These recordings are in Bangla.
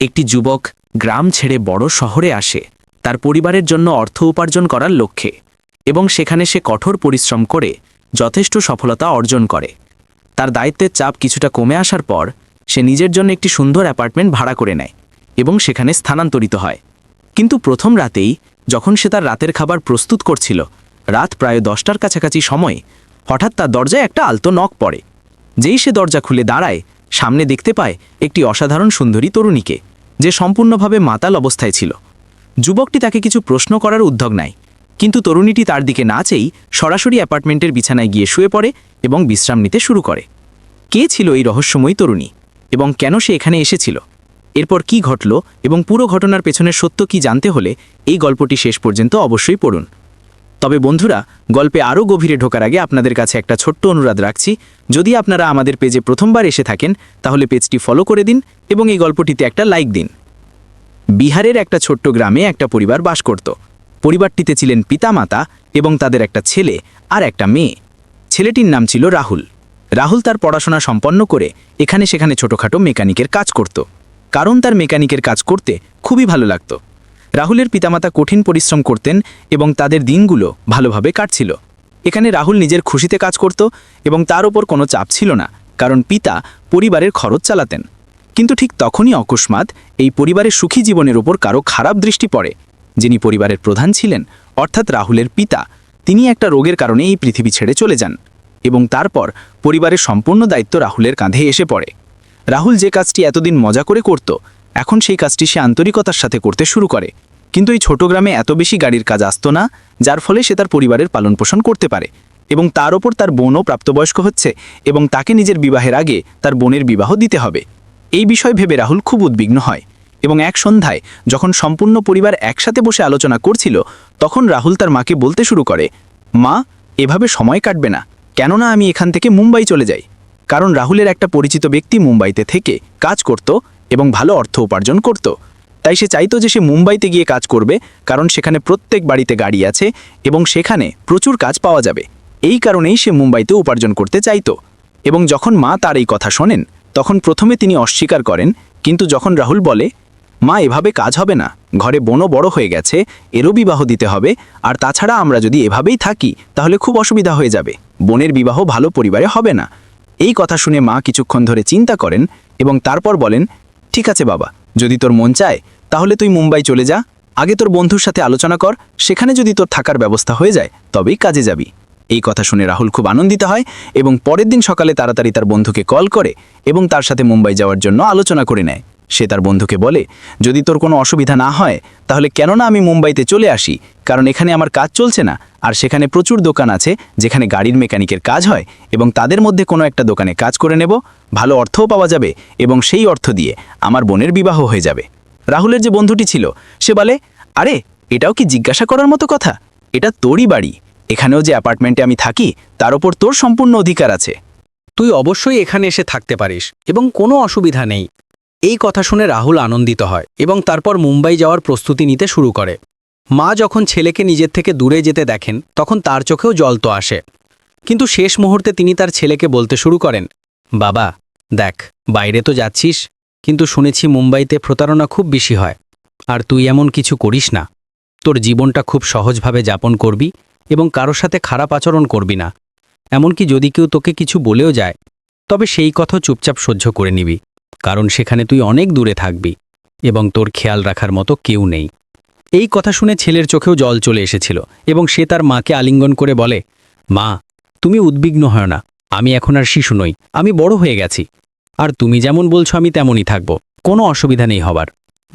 একটি যুবক গ্রাম ছেড়ে বড় শহরে আসে, তার পরিবারের জন্য অর্থ উপার্জন করার লক্ষ্যে, এবং সেখানে সে কঠোর পরিশ্রম করে যথেষ্ট সফলতা অর্জন করে। তার দায়িত্বের চাপ কিছুটা কমে আসার পর, সে নিজের জন্য একটি সুন্দর অ্যাপার্টমেন্ট ভাড়া করে নেয় এবং সেখানে স্থানান্তরিত হয়। কিন্তু প্রথম রাতেই, যখন সে তার রাতের খাবার প্রস্তুত করছিল, রাত প্রায় দশটার কাছাকাছি সময়, হঠাৎ তার দরজায় একটা আলতো নখ পড়ে। যেই সে দরজা খুলে দাঁড়ায় সামনে দেখতে পায় একটি অসাধারণ সুন্দরী তরুণীকে, যে সম্পূর্ণভাবে মাতাল অবস্থায় ছিল। যুবকটি তাকে কিছু প্রশ্ন করার উদ্যোগ নেয়, কিন্তু তরুণীটি তার দিকে না চেয়েই সরাসরি অ্যাপার্টমেন্টের বিছানায় গিয়ে শুয়ে পড়ে এবং বিশ্রাম নিতে শুরু করে। কে ছিল এই রহস্যময়ী তরুণী এবং কেন সে এখানে এসেছিল? এরপর কি ঘটল এবং পুরো ঘটনার পেছনের সত্য কি জানতে হলে এই গল্পটি শেষ পর্যন্ত অবশ্যই পড়ুন। তবে বন্ধুরা, গল্পে আরও গভীরে ঢোকার আগে আপনাদের কাছে একটা ছোট্ট অনুরোধ রাখছি। যদি আপনারা আমাদের পেজে প্রথমবার এসে থাকেন, তাহলে পেজটি ফলো করে দিন এবং এই গল্পটিতে একটা লাইক দিন। বিহারের একটা ছোট্ট গ্রামে একটা পরিবার বাস করত। পরিবারটিতে ছিলেন পিতামাতা এবং তাদের একটা ছেলে আর একটা মেয়ে। ছেলেটির নাম ছিল রাহুল। রাহুল তার পড়াশোনা সম্পন্ন করে এখানে সেখানে ছোটোখাটো মেকানিকের কাজ করত। কারণ তার মেকানিকের কাজ করতে খুবই ভালো লাগত। রাহুলের পিতামাতা কঠিন পরিশ্রম করতেন এবং তাদের দিনগুলো ভালোভাবে কাটছিল। এখানে রাহুল নিজের খুশিতে কাজ করত এবং তার ওপর কোনো চাপ ছিল না, কারণ পিতা পরিবারের খরচ চালাতেন। কিন্তু ঠিক তখনই অকস্মাৎ এই পরিবারের সুখী জীবনের ওপর কারও খারাপ দৃষ্টি পড়ে। যিনি পরিবারের প্রধান ছিলেন, অর্থাৎ রাহুলের পিতা, তিনি একটা রোগের কারণে এই পৃথিবী ছেড়ে চলে যান এবং তারপর পরিবারের সম্পূর্ণ দায়িত্ব রাহুলের কাঁধে এসে পড়ে। রাহুল যে কাজটি এতদিন মজা করে করত, এখন সেই কাজটি সে আন্তরিকতার সাথে করতে শুরু করে। কিন্তু এই ছোট গ্রামে এত বেশি গাড়ির কাজ আসতো না, যার ফলে সে তার পরিবারের পালনপোষণ করতে পারে এবং তার ওপর তার বোনও প্রাপ্তবয়স্ক হচ্ছে এবং তাকে নিজের বিবাহের আগে তার বোনের বিবাহ দিতে হবে। এই বিষয় ভেবে রাহুল খুব উদ্বিগ্ন হয় এবং এক সন্ধ্যায় যখন সম্পূর্ণ পরিবার একসাথে বসে আলোচনা করছিল, তখন রাহুল তার মাকে বলতে শুরু করে, মা, এভাবে সময় কাটবে না। কেননা আমি এখান থেকে মুম্বাই চলে যাই। কারণ রাহুলের একটা পরিচিত ব্যক্তি মুম্বাইতে থেকে কাজ করত এবং ভালো অর্থ উপার্জন করত। তাই সে চাইতো যে সে মুম্বাইতে গিয়ে কাজ করবে, কারণ সেখানে প্রত্যেক বাড়িতে গাড়ি আছে এবং সেখানে প্রচুর কাজ পাওয়া যাবে। এই কারণেই সে মুম্বাইতে উপার্জন করতে চাইতো। এবং যখন মা তার এই কথা শোনেন, তখন প্রথমে তিনি অস্বীকার করেন, কিন্তু যখন রাহুল বলে, মা, এভাবে কাজ হবে না, ঘরে বোনও বড় হয়ে গেছে, এরও বিবাহ দিতে হবে, আর তাছাড়া আমরা যদি এভাবেই থাকি, তাহলে খুব অসুবিধা হয়ে যাবে, বোনের বিবাহ ভালো পরিবারে হবে না। এই কথা শুনে মা কিছুক্ষণ ধরে চিন্তা করেন এবং তারপর বলেন, ঠিক আছে বাবা, যদি তোর মন চায় তাহলে তুই মুম্বাই চলে যা। আগে তোর বন্ধুর সাথে আলোচনা কর, সেখানে যদি তোর থাকার ব্যবস্থা হয়ে যায়, তবেই কাজে যাবি। এই কথা শুনে রাহুল খুব আনন্দিত হয় এবং পরের দিন সকালে তাড়াতাড়ি তার বন্ধুকে কল করে এবং তার সাথে মুম্বাই যাওয়ার জন্য আলোচনা করে নেয়। সে তার বন্ধুকে বলে, যদি তোর কোনো অসুবিধা না হয়, তাহলে কেননা আমি মুম্বাইতে চলে আসি? কারণ এখানে আমার কাজ চলছে না, আর সেখানে প্রচুর দোকান আছে, যেখানে গাড়ির মেকানিকের কাজ হয় এবং তাদের মধ্যে কোনো একটা দোকানে কাজ করে নেব। ভালো অর্থও পাওয়া যাবে এবং সেই অর্থ দিয়ে আমার বোনের বিবাহ হয়ে যাবে। রাহুলের যে বন্ধুটি ছিল, সে বলে, আরে, এটাও কি জিজ্ঞাসা করার মতো কথা? এটা তোরই বাড়ি। এখানেও যে অ্যাপার্টমেন্টে আমি থাকি, তার ওপর তোর সম্পূর্ণ অধিকার আছে। তুই অবশ্যই এখানে এসে থাকতে পারিস, এবং কোনো অসুবিধা নেই। এই কথা শুনে রাহুল আনন্দিত হয়, এবং তারপর মুম্বাই যাওয়ার প্রস্তুতি নিতে শুরু করে। মা যখন ছেলেকে নিজের থেকে দূরে যেতে দেখেন, তখন তার চোখেও জল তো আসে। কিন্তু শেষ মুহূর্তে তিনি তার ছেলেকে বলতে শুরু করেন, বাবা, দেখ, বাইরে তো যাচ্ছিস কিন্তু শুনেছি মুম্বাইতে প্রতারণা খুব বেশি হয়। আর তুই এমন কিছু করিস না। তোর জীবনটা খুব সহজভাবে যাপন করবি এবং কারোর সাথে খারাপ আচরণ করবি না। এমনকি যদি কেউ তোকে কিছু বলেও যায়, তবে সেই কথা চুপচাপ সহ্য করে নিবি, কারণ সেখানে তুই অনেক দূরে থাকবি এবং তোর খেয়াল রাখার মতো কেউ নেই। এই কথা শুনে ছেলের চোখেও জল চলে এসেছিল এবং সে তার মাকে আলিঙ্গন করে বলে, মা, তুমি উদ্বিগ্ন হয় না। আমি এখন আর শিশু নই। আমি বড় হয়ে গেছি। আর তুমি যেমন বলছো, আমি তেমনই থাকব। কোনো অসুবিধা নেই হবার।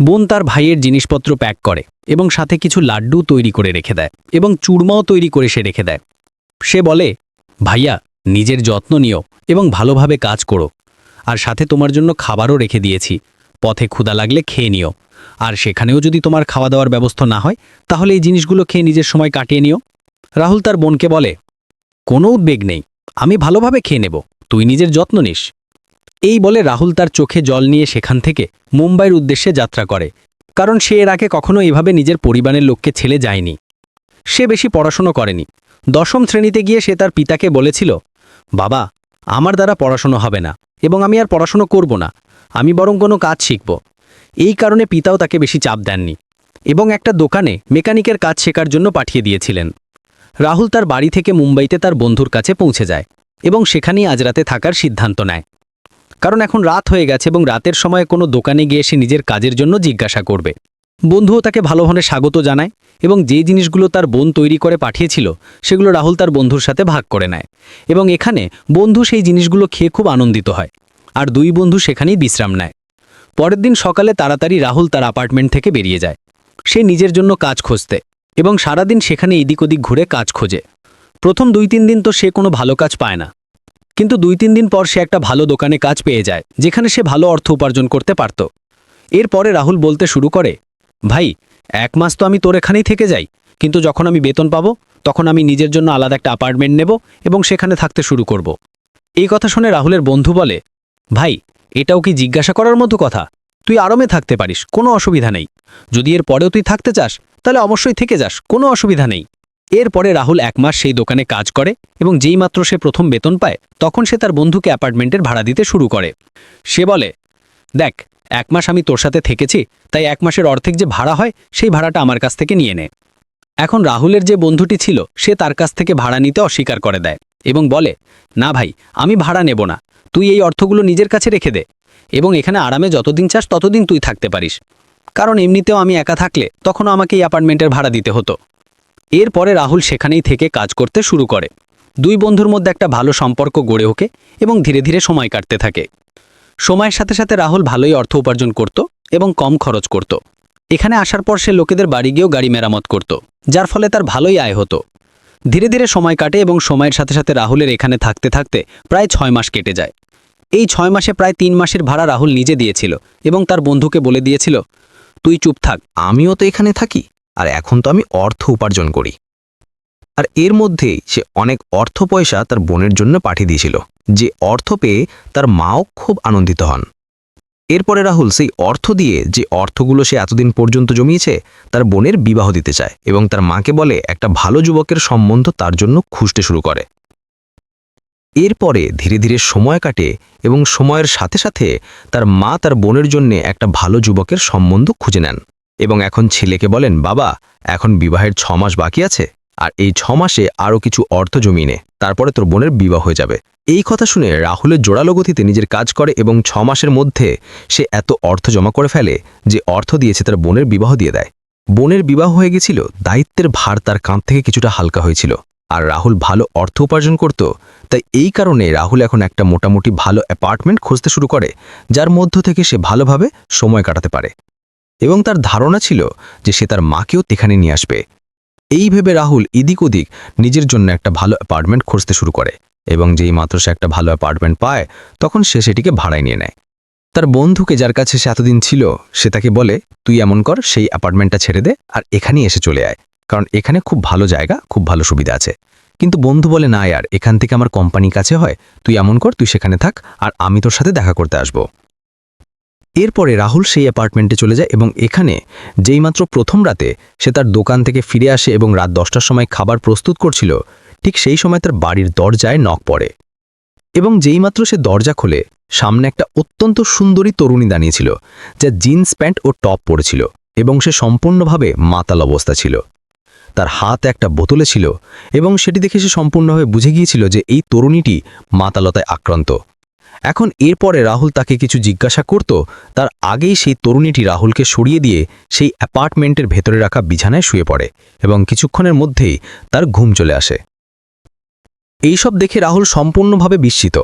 বোন তার ভাইয়ের জিনিসপত্র প্যাক করে এবং সাথে কিছু লাড্ডু তৈরি করে রেখে দেয় এবং চুরমাও তৈরি করে সে রেখে দেয়। সে বলে, ভাইয়া, নিজের যত্ন নিও এবং ভালোভাবে কাজ করো। আর সাথে তোমার জন্য খাবারও রেখে দিয়েছি। পথে ক্ষুদা লাগলে খেয়ে নিও। আর সেখানেও যদি তোমার খাওয়া দাওয়ার ব্যবস্থা না হয়, তাহলে এই জিনিসগুলো খেয়ে নিজের সময় কাটিয়ে নিও। রাহুল তার বোনকে বলে, কোনো উদ্বেগ নেই। আমি ভালোভাবে খেয়ে নেব। তুই নিজের যত্ন নিস। এই বলে রাহুল তার চোখে জল নিয়ে সেখান থেকে মুম্বাইয়ের উদ্দেশ্যে যাত্রা করে, কারণ সে এর আগে কখনো এভাবে নিজের পরিবারের লোককে ছেলে যায়নি। সে বেশি পড়াশুনো করেনি। দশম শ্রেণীতে গিয়ে সে তার পিতাকে বলেছিল, বাবা, আমার দ্বারা পড়াশুনো হবে না এবং আমি আর পড়াশুনো করব না, আমি বরং কোনো কাজ শিখব। এই কারণে পিতাও তাকে বেশি চাপ দেননি এবং একটা দোকানে মেকানিকের কাজ শেখার জন্য পাঠিয়ে দিয়েছিলেন। রাহুল তার বাড়ি থেকে মুম্বাইতে তার বন্ধুর কাছে পৌঁছে যায় এবং সেখানেই আজ রাতে থাকার সিদ্ধান্ত নেয়। কারণ এখন রাত হয়ে গেছে এবং রাতের সময় কোনো দোকানে গিয়ে সে নিজের কাজের জন্য জিজ্ঞাসা করবে। বন্ধুও তাকে ভালোভাবে স্বাগত জানায় এবং যে জিনিসগুলো তার বোন তৈরি করে পাঠিয়েছিল, সেগুলো রাহুল তার বন্ধুর সাথে ভাগ করে নেয়। এবং এখানে বন্ধু সেই জিনিসগুলো খেয়ে খুব আনন্দিত হয়, আর দুই বন্ধু সেখানেই বিশ্রাম নেয়। পরের দিন সকালে তাড়াতাড়ি রাহুল তার অ্যাপার্টমেন্ট থেকে বেরিয়ে যায়। সে নিজের জন্য কাজ খুঁজতে এবং সারাদিন সেখানে এদিক ওদিক ঘুরে কাজ খোঁজে। প্রথম দুই তিন দিন তো সে কোনো ভালো কাজ পায় না। কিন্তু দুই তিন দিন পর সে একটা ভালো দোকানে কাজ পেয়ে যায়, যেখানে সে ভালো অর্থ উপার্জন করতে পারত। এরপরে রাহুল বলতে শুরু করে, ভাই, এক মাস তো আমি তোর এখানেই থেকে যাই, কিন্তু যখন আমি বেতন পাবো, তখন আমি নিজের জন্য আলাদা একটা অ্যাপার্টমেন্ট নেব এবং সেখানে থাকতে শুরু করব। এই কথা শুনে রাহুলের বন্ধু বলে, ভাই, এটাও কি জিজ্ঞাসা করার মতো কথা? তুই আরামে থাকতে পারিস, কোনো অসুবিধা নেই। যদি এর পরেও তুই থাকতে চাস, তাহলে অবশ্যই থেকে যাস, কোনো অসুবিধা নেই। এরপরে রাহুল এক মাস সেই দোকানে কাজ করে এবং যেই মাত্র সে প্রথম বেতন পায়, তখন সে তার বন্ধুকে অ্যাপার্টমেন্টের ভাড়া দিতে শুরু করে। সে বলে, দেখ, এক মাস আমি তোর সাথে থেকেছি, তাই এক মাসের অর্ধেক যে ভাড়া হয়, সেই ভাড়াটা আমার কাছ থেকে নিয়ে নে। এখন রাহুলের যে বন্ধুটি ছিল, সে তার কাছ থেকে ভাড়া নিতে অস্বীকার করে দেয় এবং বলে, না ভাই, আমি ভাড়া নেব না, তুই এই অর্থগুলো নিজের কাছে রেখে দে এবং এখানে আরামে যতদিন চাস, ততদিন তুই থাকতে পারিস। কারণ এমনিতেও আমি একা থাকলে তখনও আমাকে এই অ্যাপার্টমেন্টের ভাড়া দিতে হতো। এরপরে রাহুল সেখানেই থেকে কাজ করতে শুরু করে। দুই বন্ধুর মধ্যে একটা ভালো সম্পর্ক গড়ে ওঠে এবং ধীরে ধীরে সময় কাটতে থাকে। সময়ের সাথে সাথে রাহুল ভালোই অর্থ উপার্জন করত এবং কম খরচ করত। এখানে আসার পর সে লোকেদের বাড়ি গিয়েও গাড়ি মেরামত করত, যার ফলে তার ভালোই আয় হতো। ধীরে ধীরে সময় কাটে এবং সময়ের সাথে সাথে রাহুলের এখানে থাকতে থাকতে প্রায় ছয় মাস কেটে যায়। এই ছয় মাসে প্রায় তিন মাসের ভাড়া রাহুল নিজে দিয়েছিল এবং তার বন্ধুকে বলে দিয়েছিল, তুই চুপ থাক, আমিও তো এখানে থাকি। আর এখন তো আমি অর্থ উপার্জন করি। আর এর মধ্যেই সে অনেক অর্থ পয়সা তার বোনের জন্য পাঠিয়ে দিয়েছিল, যে অর্থ পেয়ে তার মাও খুব আনন্দিত হন। এরপরে রাহুল সেই অর্থ দিয়ে যে অর্থগুলো সে এতদিন পর্যন্ত জমিয়েছে, তার বোনের বিবাহ দিতে চায় এবং তার মাকে বলে একটা ভালো যুবকের সম্বন্ধ তার জন্য খুঁজতে শুরু করে। এরপরে ধীরে ধীরে সময় কাটে এবং সময়ের সাথে সাথে তার মা তার বোনের জন্য একটা ভালো যুবকের সম্বন্ধ খুঁজে নেন। এবং এখন ছেলেকে বলেন, বাবা, এখন বিবাহের ছ মাস বাকি আছে, আর এই ছ মাসে আরও কিছু অর্থ জমিয়ে নে, তারপরে তোর বোনের বিবাহ হয়ে যাবে। এই কথা শুনে রাহুলের জোরালো গতিতে নিজের কাজ করে এবং ছ মাসের মধ্যে সে এত অর্থ জমা করে ফেলে যে অর্থ দিয়েছে তার বোনের বিবাহ দিয়ে দেয়। বোনের বিবাহ হয়ে গেছিল, দায়িত্বের ভার তার কাঁধ থেকে কিছুটা হালকা হয়েছিল, আর রাহুল ভালো অর্থ উপার্জন করত, তাই এই কারণে রাহুল এখন একটা মোটামুটি ভালো অ্যাপার্টমেন্ট খুঁজতে শুরু করে, যার মধ্য থেকে সে ভালোভাবে সময় কাটাতে পারে। এবং তার ধারণা ছিল যে সে তার মাকেও এখানে নিয়ে আসবে। এই ভেবে রাহুল এদিক ওদিক নিজের জন্য একটা ভালো অ্যাপার্টমেন্ট খুঁজতে শুরু করে এবং যেই মাত্র সে একটা ভালো অ্যাপার্টমেন্ট পায়, তখন সে সেটিকে ভাড়ায় নিয়ে নেয়। তার বন্ধুকে যার কাছে সে এতদিন ছিল, সে তাকে বলে, তুই এমন কর, সেই অ্যাপার্টমেন্টটা ছেড়ে দে আর এখানেই এসে চলে আয়। কারণ এখানে খুব ভালো জায়গা, খুব ভালো সুবিধা আছে। কিন্তু বন্ধু বলে, না আর এখান থেকে আমার কোম্পানি কাছে হয়। তুই এমন কর, তুই সেখানে থাক আর আমি তোর সাথে দেখা করতে আসব। এরপরে রাহুল সেই অ্যাপার্টমেন্টে চলে যায় এবং এখানে যেইমাত্র প্রথম রাতে সে তার দোকান থেকে ফিরে আসে এবং রাত দশটার সময় খাবার প্রস্তুত করছিল, ঠিক সেই সময় তার বাড়ির দরজায় নখ পড়ে। এবং যেইমাত্র সে দরজা খোলে, সামনে একটা অত্যন্ত সুন্দরী তরুণী দাঁড়িয়েছিল যা জিন্স প্যান্ট ও টপ পরেছিল এবং সে সম্পূর্ণভাবে মাতাল অবস্থা ছিল। তার হাত একটা বোতলে ছিল এবং সেটি দেখে সে সম্পূর্ণভাবে বুঝে গিয়েছিল যে এই তরুণীটি মাতালতায় আক্রান্ত। এখন এরপরে রাহুল তাকে কিছু জিজ্ঞাসা করত, তার আগেই সেই তরুণীটি রাহুলকে সরিয়ে দিয়ে সেই অ্যাপার্টমেন্টের ভেতরে রাখা বিছানায় শুয়ে পড়ে এবং কিছুক্ষণের মধ্যেই তার ঘুম চলে আসে। এইসব দেখে রাহুল সম্পূর্ণভাবে বিস্মিত,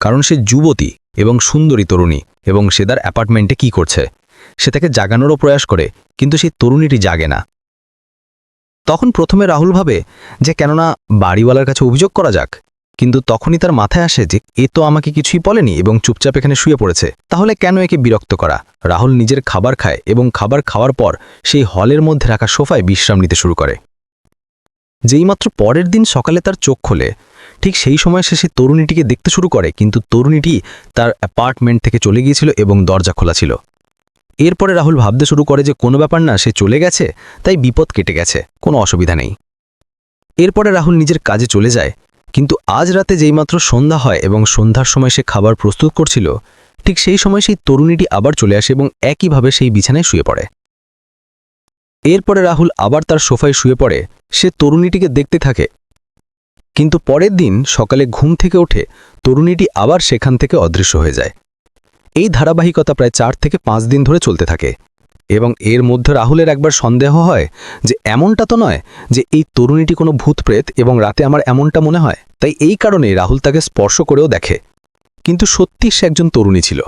কারণ সে যুবতী এবং সুন্দরী তরুণী এবং সে তার অ্যাপার্টমেন্টে কি করছে, সে তাকে জাগানোরও প্রয়াস করে, কিন্তু সেই তরুণীটি জাগে না। তখন প্রথমে রাহুল ভাবে যে কেননা বাড়িওয়ালার কাছে অভিযোগ করা যাক কিন্তু তখনই তার মাথায় আসে যে এ তো আমাকে কিছুই বলেনি এবং চুপচাপ এখানে শুয়ে পড়েছে। তাহলে কেন একে বিরক্ত করা? রাহুল নিজের খাবার খায় এবং খাবার খাওয়ার পর সেই হলের মধ্যে রাখা সোফায় বিশ্রাম নিতে শুরু করে। যেইমাত্র পরের দিন সকালে তার চোখ খোলে, ঠিক সেই সময় সে সেই তরুণীটিকে দেখতে শুরু করে, কিন্তু তরুণীটি তার অ্যাপার্টমেন্ট থেকে চলে গিয়েছিল এবং দরজা খোলা ছিল। এরপরে রাহুল ভাবতে শুরু করে যে কোনো ব্যাপার না, সে চলে গেছে, তাই বিপদ কেটে গেছে, কোনো অসুবিধা নেই। এরপরে রাহুল নিজের কাজে চলে যায় কিন্তু আজ রাতে যেইমাত্র সন্ধ্যা হয় এবং সন্ধ্যার সময় সে খাবার প্রস্তুত করছিল, ঠিক সেই সময় সেই তরুণীটি আবার চলে আসে এবং একইভাবে সেই বিছানায় শুয়ে পড়ে। এরপরে রাহুল আবার তার সোফায় শুয়ে পড়ে, সে তরুণীটিকে দেখতে থাকে। কিন্তু পরের দিন সকালে ঘুম থেকে ওঠে তরুণীটি আবার সেখান থেকে অদৃশ্য হয়ে যায়। এই ধারাবাহিকতা প্রায় চার থেকে পাঁচ দিন ধরে চলতে থাকে। এবং এর মধ্যে রাহুলের একবার সন্দেহ হয় যে এমনটা তো নয় যে এই তরুণীটি কোনো ভূতপ্রেত এবং রাতে আমার এমনটা মনে হয়। তাই এই কারণে রাহুল তাকে স্পর্শ করেও দেখে। কিন্তু সত্যি সে একজন তরুণী ছিল।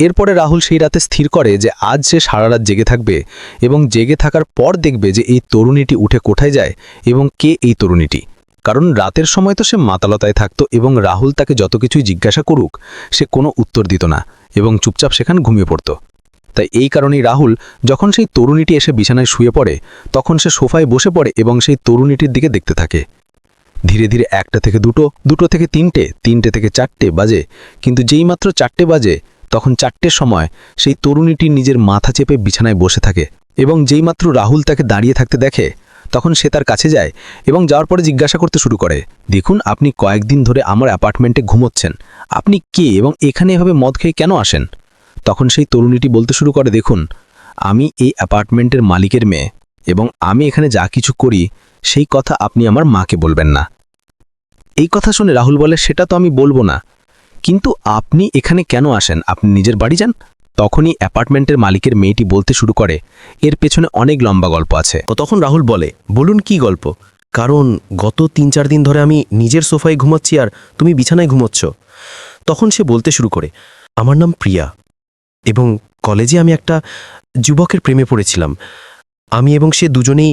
এরপরে রাহুল সেই রাতে স্থির করে যে আজ সে সারা রাত জেগে থাকবে এবং জেগে থাকার পর দেখবে যে এই তরুণীটি উঠে কোথায় যায় এবং কে এই তরুণীটি। কারণ রাতের সময় তো সে মাতালতায় থাকত এবং রাহুল তাকে যত কিছুই জিজ্ঞাসা করুক, সে কোনো উত্তর দিত না এবং চুপচাপ সেখানে ঘুমিয়ে পড়ত। তাই এই কারণেই রাহুল, যখন সেই তরুণীটি এসে বিছানায় শুয়ে পড়ে, তখন সে সোফায় বসে পড়ে এবং সেই তরুণীটির দিকে দেখতে থাকে। ধীরে ধীরে একটা থেকে দুটো দুটো থেকে তিনটে তিনটে থেকে চারটে বাজে। কিন্তু যেই মাত্র চারটে বাজে, তখন চারটের সময় সেই তরুণীটি নিজের মাথা চেপে বিছানায় বসে থাকে এবং যেইমাত্র রাহুল তাকে দাঁড়িয়ে থাকতে দেখে, তখন সে তার কাছে যায় এবং যাওয়ার পরে জিজ্ঞাসা করতে শুরু করে, দেখুন, আপনি কয়েকদিন ধরে আমার অ্যাপার্টমেন্টে ঘুমোচ্ছেন। আপনি কে এবং এখানে এভাবে মদ খেয়ে কেন আসেন? তখন সেই তরুণীটি বলতে শুরু করে, দেখুন, আমি এই অ্যাপার্টমেন্টের মালিকের মেয়ে এবং আমি এখানে যা কিছু করি, সেই কথা আপনি আমার মাকে বলবেন না। এই কথা শুনে রাহুল বলে, সেটা তো আমি বলব না। কিন্তু আপনি এখানে কেন আসেন? আপনি নিজের বাড়ি যান? তখনই অ্যাপার্টমেন্টের মালিকের মেয়েটি বলতে শুরু করে, এর পেছনে অনেক লম্বা গল্প আছে। তো তখন রাহুল বলে, বলুন কি গল্প? কারণ গত তিন চার দিন ধরে আমি নিজের সোফায় ঘুমাচ্ছি আর তুমি বিছানায় ঘুমোচ্ছ। তখন সে বলতে শুরু করে, আমার নাম প্রিয়া। এবং কলেজে আমি একটা যুবকের প্রেমে পড়েছিলাম। আমি এবং সে দুজনেই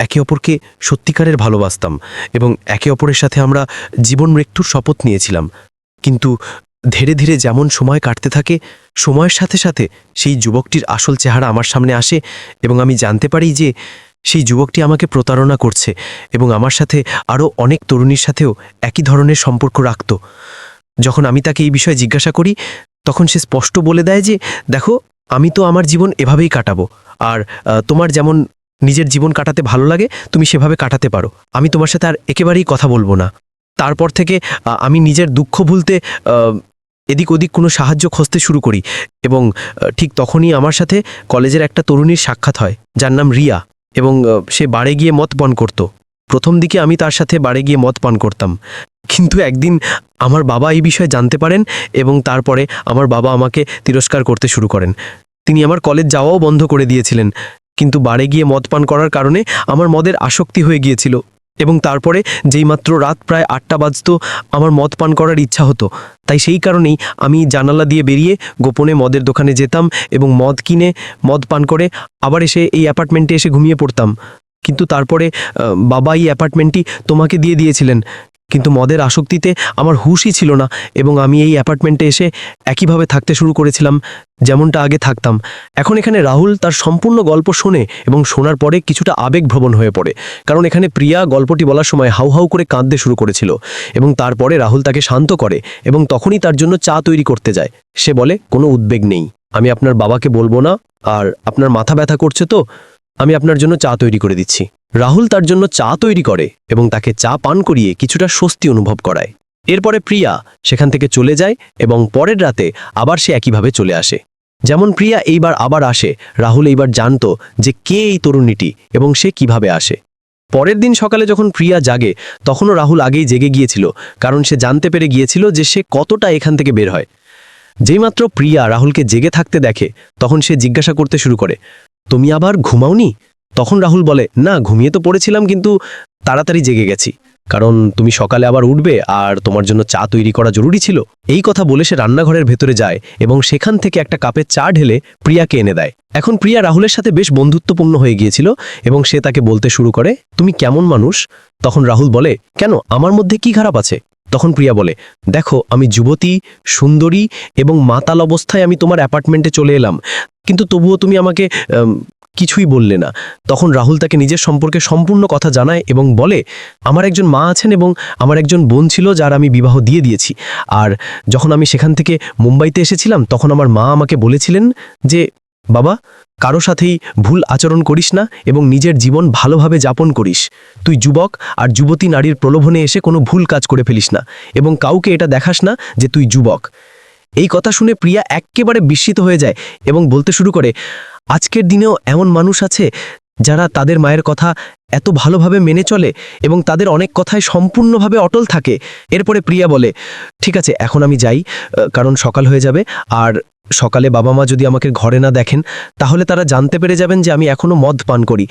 একে অপরকে সত্যিকারের ভালোবাসতাম এবং একে অপরের সাথে আমরা জীবন মৃত্যুর শপথ নিয়েছিলাম। কিন্তু ধীরে ধীরে যেমন সময় কাটতে থাকে, সময়ের সাথে সাথে সেই যুবকটির আসল চেহারা আমার সামনে আসে এবং আমি জানতে পারি যে সেই যুবকটি আমাকে প্রতারণা করছে এবং আমার সাথে আরও অনেক তরুণীর সাথেও একই ধরনের সম্পর্ক রাখত। যখন আমি তাকে এই বিষয়ে জিজ্ঞাসা করি তখন সে স্পষ্ট বলে দেয় যে, দেখো, আমি তো আমার জীবন এভাবেই কাটাবো। আর তোমার যেমন নিজের জীবন কাটাতে ভালো লাগে, তুমি সেভাবে কাটাতে পারো। আমি তোমার সাথে আর একেবারেই কথা বলব না। তারপর থেকে আমি নিজের দুঃখ ভুলতে এদিক ওদিক কোনো সাহায্য খুঁজতে শুরু করি। এবং ঠিক তখনই আমার সাথে কলেজের একটা তরুণীর সাক্ষাৎ হয়, যার নাম রিয়া। এবং সে বাড়ে গিয়ে মদ পান করত। প্রথম দিকে আমি তার সাথে বাড়ে গিয়ে মদ পান করতাম। কিন্তু একদিন আমার বাবা এই বিষয়ে জানতে পারেন এবং তারপরে আমার বাবা আমাকে তিরস্কার করতে শুরু করেন। তিনি আমার কলেজ যাওয়াও বন্ধ করে দিয়েছিলেন। কিন্তু বাড়ে গিয়ে মদ পান করার কারণে আমার মদের আসক্তি হয়ে গিয়েছিল এবং তারপরে যেইমাত্র রাত প্রায় আটটা বাজতো, আমার মদ পান করার ইচ্ছা হতো। তাই সেই কারণেই আমি জানালা দিয়ে বেরিয়ে গোপনে মদের দোকানে যেতাম এবং মদ কিনে, মদ পান করে আবার এসে এই অ্যাপার্টমেন্টে এসে ঘুমিয়ে পড়তাম। কিন্তু তারপরে বাবা এই অ্যাপার্টমেন্টটি তোমাকে দিয়ে দিয়েছিলেন। কিন্তু মদের আসক্তিতে আমার হুশই ছিল না এবং আমি এই অ্যাপার্টমেন্টে এসে একইভাবে থাকতে শুরু করেছিলাম যেমনটা আগে থাকতাম। এখন এখানে রাহুল তার সম্পূর্ণ গল্প শোনে এবং শোনার পরে কিছুটা আবেগভ্রবণ হয়ে পড়ে। কারণ এখানে প্রিয়া গল্পটি বলার সময় হাউ হাউ করে কাঁদতে শুরু করেছিল এবং তারপরে রাহুল তাকে শান্ত করে এবং তখনই তার জন্য চা তৈরি করতে যায়। সে বলে, কোনো উদ্বেগ নেই। আমি আপনার বাবাকে বলব না। আর আপনার মাথা ব্যথা করছে তো? আমি আপনার জন্য চা তৈরি করে দিচ্ছি। রাহুল তার জন্য চা তৈরি করে এবং তাকে চা পান করিয়ে কিছুটা স্বস্তি অনুভব করায়। এরপরে প্রিয়া সেখান থেকে চলে যায় এবং পরের রাতে আবার সে একইভাবে চলে আসে। যেমন প্রিয়া এইবার আবার আসে, রাহুল এইবার জানত যে কে এই তরুণীটি এবং সে কীভাবে আসে। পরের দিন সকালে যখন প্রিয়া জাগে, তখনও রাহুল আগেই জেগে গিয়েছিল, কারণ সে জানতে পেরে গিয়েছিল যে সে কতটা এখান থেকে বের হয়। যেইমাত্র প্রিয়া রাহুলকে জেগে থাকতে দেখে, তখন সে জিজ্ঞাসা করতে শুরু করে তুমি আবার ঘুমাওনি? তখন রাহুল বলে, না, ঘুমিয়ে তো পড়েছিলাম, কিন্তু তাড়াতাড়ি জেগে গেছি। কারণ তুমি সকালে আবার উঠবে আর তোমার জন্য চা তৈরি করা জরুরি ছিল। এই কথা বলে সে রান্নাঘরের ভেতরে যায় এবং সেখান থেকে একটা কাপে চা ঢেলে প্রিয়াকে এনে দেয়। এখন প্রিয়া রাহুলের সাথে বেশ বন্ধুত্বপূর্ণ হয়ে গিয়েছিল এবং সে তাকে বলতে শুরু করে, তুমি কেমন মানুষ? তখন রাহুল বলে, কেন, আমার মধ্যে কি খারাপ আছে? তখন প্রিয়া বলে, দেখো, আমি যুবতী, সুন্দরী এবং মাতাল অবস্থায় আমি তোমার অ্যাপার্টমেন্টে চলে এলাম। কিন্তু তবুও তুমি আমাকে কিছুই বললে না। তখন রাহুল তাকে নিজের সম্পর্কে সম্পূর্ণ কথা জানায় এবং বলে, আমার একজন মা আছেন এবং আমার একজন বোন ছিল যার আমি বিবাহ দিয়ে দিয়েছি। আর যখন আমি সেখান থেকে মুম্বাইতে এসেছিলাম, তখন আমার মা আমাকে বলেছিলেন যে, বাবা, কারও সাথেই ভুল আচরণ করিস না এবং নিজের জীবন ভালোভাবে যাপন করিস। তুই যুবক আর যুবতী নারীর প্রলোভনে এসে কোনো ভুল কাজ করে ফেলিস না এবং কাউকে এটা দেখাস না যে তুই যুবক। এই কথা শুনে প্রিয়া এক্কেবারে বিস্মিত হয়ে যায় এবং বলতে শুরু করে, আজকের দিনেও এমন মানুষ আছে যারা তাদের মায়ের কথা এত ভালোভাবে মেনে চলে এবং তাদের অনেক কথায় সম্পূর্ণভাবে অটল থাকে। এরপরে প্রিয়া বলে, ঠিক আছে, এখন আমি যাই, কারণ সকাল হয়ে যাবে আর সকালে বাবা মা যদি আমাকে ঘরে না দেখেন, তাহলে তারা জানতে পেরে যাবেন যে আমি এখনও মদ পান করি।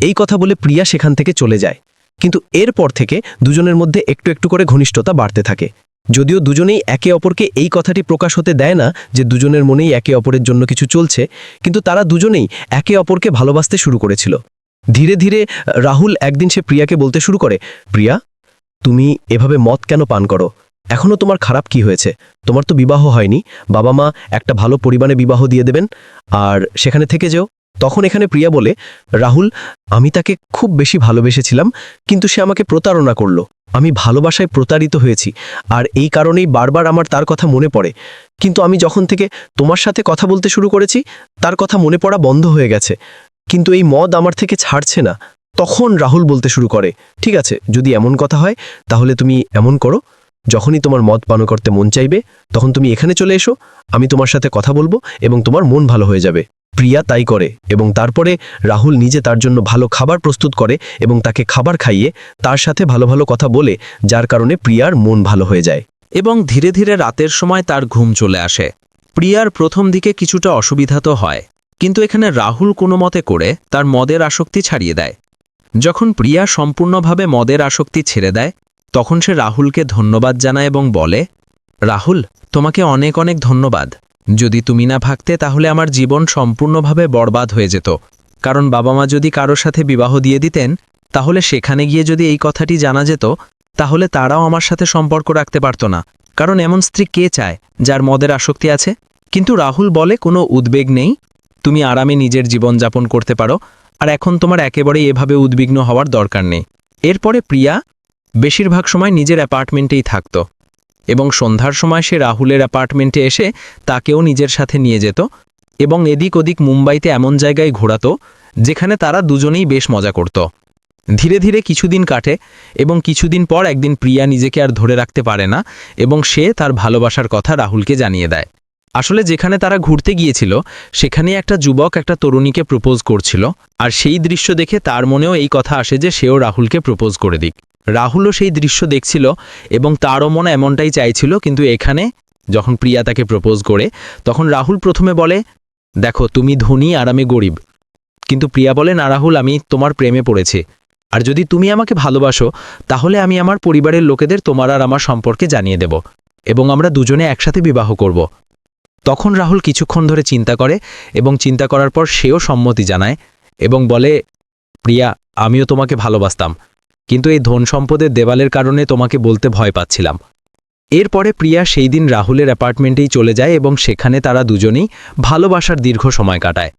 এই কথা বলে প্রিয়া সেখান থেকে চলে যায়। কিন্তু এরপর থেকে দুজনের মধ্যে একটু একটু করে ঘনিষ্ঠতা বাড়তে থাকে। যদিও দুজনেই একে অপরকে এই কথাটি প্রকাশ হতে দেয় না যে দুজনের মনেই একে অপরের জন্য কিছু চলছে, কিন্তু তারা দুজনেই একে অপরকে ভালোবাসতে শুরু করেছিল। ধীরে ধীরে, রাহুল একদিন সে প্রিয়াকে বলতে শুরু করে, প্রিয়া, তুমি এভাবে মদ কেন পান করো? এখনও তোমার খারাপ কি হয়েছে? তোমার তো বিবাহ হয়নি। বাবা মা একটা ভালো পরিমাণে বিবাহ দিয়ে দেবেন, আর সেখানে থেকে যেও। তখন এখানে প্রিয়া বলে, রাহুল, আমি তাকে খুব বেশি ভালোবেসেছিলাম, কিন্তু সে আমাকে প্রতারণা করল। আমি ভালোবাসায় প্রতারিত হয়েছি, আর এই কারণেই বারবার আমার তার কথা মনে পড়ে। কিন্তু আমি যখন থেকে তোমার সাথে কথা বলতে শুরু করেছি, তার কথা মনে পড়া বন্ধ হয়ে গেছে। কিন্তু এই মদ আমার থেকে ছাড়ছে না। তখন রাহুল বলতে শুরু করে, ঠিক আছে, যদি এমন কথা হয়, তাহলে তুমি এমন করো। যখনই তোমার মদ পান করতে মন চাইবে, তখন তুমি এখানে চলে এসো। আমি তোমার সাথে কথা বলব এবং তোমার মন ভালো হয়ে যাবে। প্রিয়া তাই করে এবং তারপরে রাহুল নিজে তার জন্য ভালো খাবার প্রস্তুত করে এবং তাকে খাবার খাইয়ে তার সাথে ভালো ভালো কথা বলে, যার কারণে প্রিয়ার মন ভালো হয়ে যায়। এবং ধীরে ধীরে রাতের সময় তার ঘুম চলে আসে। প্রিয়ার প্রথম দিকে কিছুটা অসুবিধা তো হয়, কিন্তু এখানে রাহুল কোনো মতে করে তার মদের আসক্তি ছাড়িয়ে দেয়। যখন প্রিয়া সম্পূর্ণভাবে মদের আসক্তি ছেড়ে দেয়, তখন সে রাহুলকে ধন্যবাদ জানায় এবং বলে, রাহুল, তোমাকে অনেক অনেক ধন্যবাদ। যদি তুমি না ভাগতে, তাহলে আমার জীবন সম্পূর্ণভাবে বরবাদ হয়ে যেত। কারণ বাবা মা যদি কারোর সাথে বিবাহ দিয়ে দিতেন, তাহলে সেখানে গিয়ে যদি এই কথাটি জানা যেত, তাহলে তারাও আমার সাথে সম্পর্ক রাখতে পারত না। কারণ এমন স্ত্রী কে চায়, যার মদের আসক্তি আছে? কিন্তু রাহুল বলে, কোনো উদ্বেগ নেই। তুমি আরামে নিজের জীবন যাপন করতে পারো। আর এখন তোমার একেবারেই এভাবে উদ্বিগ্ন হওয়ার দরকার নেই। এরপরে প্রিয়া বেশিরভাগ সময় নিজের অ্যাপার্টমেন্টেই থাকত। এবং সন্ধ্যার সময় সে রাহুলের অ্যাপার্টমেন্টে এসে তাকেও নিজের সাথে নিয়ে যেত এবং এদিক ওদিক মুম্বাইতে এমন জায়গায় ঘোরাত যেখানে তারা দুজনেই বেশ মজা করত। ধীরে ধীরে কিছুদিন কাটে এবং কিছুদিন পর একদিন প্রিয়া নিজেকে আর ধরে রাখতে পারে না এবং সে তার ভালোবাসার কথা রাহুলকে জানিয়ে দেয়। আসলে যেখানে তারা ঘুরতে গিয়েছিল সেখানে একটা যুবক একটা তরুণীকে প্রপোজ করছিল। আর সেই দৃশ্য দেখে তার মনেও এই কথা আসে যে সেও রাহুলকে প্রপোজ করে দিক। রাহুলও সেই দৃশ্য দেখছিল এবং তারও মনে এমনটাই চাইছিল, কিন্তু এখানে যখন প্রিয়া তাকে প্রপোজ করে, তখন রাহুল প্রথমে বলে, দেখো, তুমি ধনী আর আমি গরিব। কিন্তু প্রিয়া বলে, না রাহুল, আমি তোমার প্রেমে পড়েছি। আর যদি তুমি আমাকে ভালোবাসো, তাহলে আমি আমার পরিবারের লোকেদের তোমার আর আমার সম্পর্কে জানিয়ে দেব। এবং আমরা দুজনে একসাথে বিবাহ করব। তখন রাহুল কিছুক্ষণ ধরে চিন্তা করে এবং চিন্তা করার পর সেও সম্মতি জানায় এবং বলে, প্রিয়া, আমিও তোমাকে ভালোবাসতাম, কিন্তু এই ধন সম্পদের দেওয়ালের কারণে তোমাকে বলতে ভয় পাচ্ছিলাম। এরপরে প্রিয়া সেই দিন রাহুলের অ্যাপার্টমেন্টেই চলে যায় এবং সেখানে তারা দুজনেই ভালোবাসার দীর্ঘ সময় কাটায়।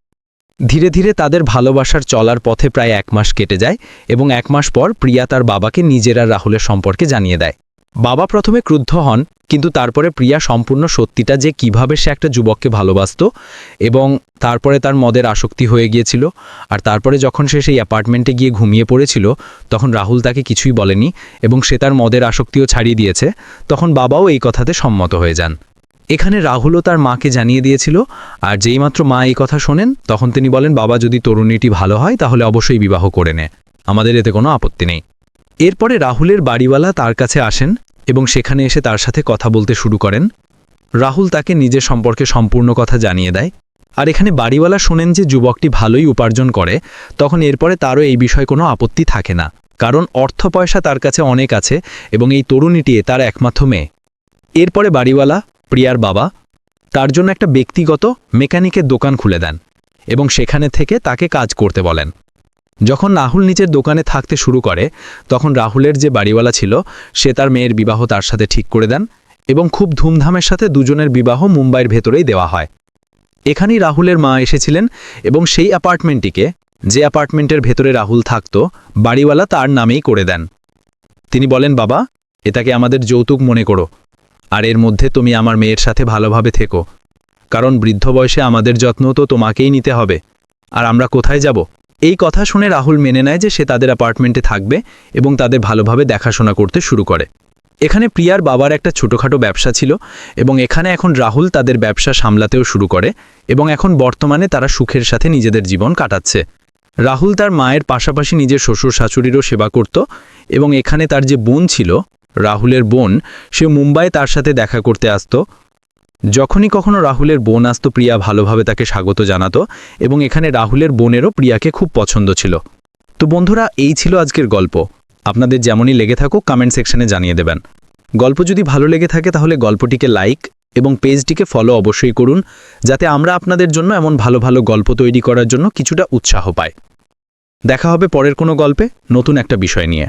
ধীরে ধীরে তাদের ভালোবাসার চলার পথে প্রায় এক মাস কেটে যায় এবং এক মাস পর প্রিয়া তার বাবাকে নিজেরা রাহুলের সম্পর্কে জানিয়ে দেয়। বাবা প্রথমে ক্রুদ্ধ হন কিন্তু তারপরে প্রিয়া সম্পূর্ণ সত্যিটা যে কীভাবে সে একটা যুবককে ভালোবাসত এবং তারপরে তার মদের আসক্তি হয়ে গিয়েছিল আর তারপরে যখন সে সেই অ্যাপার্টমেন্টে গিয়ে ঘুমিয়ে পড়েছিল, তখন রাহুল তাকে কিছুই বলেনি এবং সে তার মদের আসক্তিও ছাড়িয়ে দিয়েছে, তখন বাবাও এই কথাতে সম্মত হয়ে যান। এখানে রাহুলও তার মাকে জানিয়ে দিয়েছিল আর যেইমাত্র মা এই কথা শোনেন, তখন তিনি বলেন, বাবা, যদি তরুণীটি ভালো হয়, তাহলে অবশ্যই বিবাহ করে নে। আমাদের এতে কোনো আপত্তি নেই। এরপরে রাহুলের বাড়িওয়ালা তার কাছে আসেন এবং সেখানে এসে তার সাথে কথা বলতে শুরু করেন। রাহুল তাকে নিজের সম্পর্কে সম্পূর্ণ কথা জানিয়ে দেয়। আর এখানে বাড়িওয়ালা শোনেন যে যুবকটি ভালোই উপার্জন করে, তখন এরপরে তারও এই বিষয়ে কোনো আপত্তি থাকে না, কারণ অর্থ পয়সা তার কাছে অনেক আছে এবং এই তরুণীটি তার একমাত্র মেয়ে। এরপরে বাড়িওয়ালা, প্রিয়ার বাবা, তার জন্য একটা ব্যক্তিগত মেকানিকের দোকান খুলে দেন এবং সেখানে থেকে তাকে কাজ করতে বলেন। যখন রাহুল নিজের দোকানে থাকতে শুরু করে, তখন রাহুলের যে বাড়িওয়ালা ছিল, সে তার মেয়ের বিবাহ তার সাথে ঠিক করে দেন এবং খুব ধুমধামের সাথে দুজনের বিবাহ মুম্বাইয়ের ভেতরেই দেওয়া হয়। এখানেই রাহুলের মা এসেছিলেন এবং সেই অ্যাপার্টমেন্টটিকে, যে অ্যাপার্টমেন্টের ভেতরে রাহুল থাকত, বাড়িওয়ালা তার নামেই করে দেন। তিনি বলেন, বাবা, এটাকে আমাদের যৌতুক মনে করো, আর এর মধ্যে তুমি আমার মেয়ের সাথে ভালোভাবে থেকো, কারণ বৃদ্ধ বয়সে আমাদের যত্ন তো তোমাকেই নিতে হবে, আর আমরা কোথায় যাব? এই কথা শুনে রাহুল মেনে নেয় যে সে তাদের অ্যাপার্টমেন্টে থাকবে এবং তাদের ভালোভাবে দেখাশোনা করতে শুরু করে। এখানে প্রিয়ার বাবার একটা ছোটোখাটো ব্যবসা ছিল এবং এখানে এখন রাহুল তাদের ব্যবসা সামলাতেও শুরু করে এবং এখন বর্তমানে তারা সুখের সাথে নিজেদের জীবন কাটাচ্ছে। রাহুল তার মায়ের পাশাপাশি নিজের শ্বশুর শাশুড়িরও সেবা করত এবং এখানে তার যে বোন ছিল, রাহুলের বোন সে মুম্বাই তার সাথে দেখা করতে আসতো যখনই কখনো রাহুলের বোন আসতো, প্রিয়া ভালোভাবে তাকে স্বাগত জানাতো এবং এখানে রাহুলের বোনেরও প্রিয়াকে খুব পছন্দ ছিল। তো বন্ধুরা, এই ছিল আজকের গল্প। আপনাদের যেমনই লেগে থাকুক কমেন্ট সেকশনে জানিয়ে দেবেন। গল্প যদি ভালো লেগে থাকে, তাহলে গল্পটিকে লাইক এবং পেজটিকে ফলো অবশ্যই করুন, যাতে আমরা আপনাদের জন্য এমন ভালো ভালো গল্প তৈরি করার জন্য কিছুটা উৎসাহ পাই। দেখা হবে পরের কোনো গল্পে, নতুন একটা বিষয় নিয়ে।